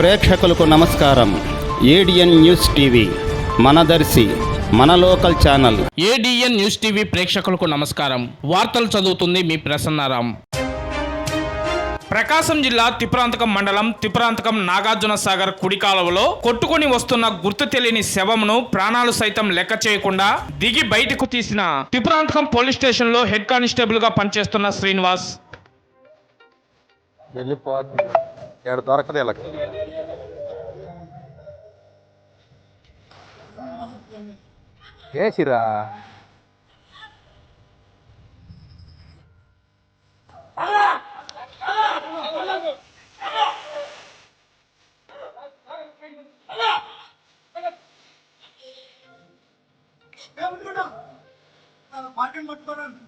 ప్రేక్షకులకు నమస్కారం. ADN news TV మనదర్శి మన local channel. ADN news TV ప్రేక్షకులకు నమస్కారం. వార్తలు చదువుతుంది మీ ప్రసన్నారాం. ప్రకాశం జిల్లా తిప్రాంతకం మండలం తిప్రాంతకం నాగార్జున సాగర్ కుడి కాలువలో కొట్టుకొని వస్తున్న గుర్తు తెలియని శవమును ప్రాణాలు సైతం లెక్క చేయకుండా దిగి బయటకు తీసిన తిప్రాంతకం పోలీస్ స్టేషన్లో హెడ్ కానిస్టేబుల్గా పనిచేస్తున్న శ్రీనివాస్. వెళ్ళిపోతుంది ఏడు దొరకదు వీళ్ళకి. వేసిరా పాటలు పట్టుకోవడానికి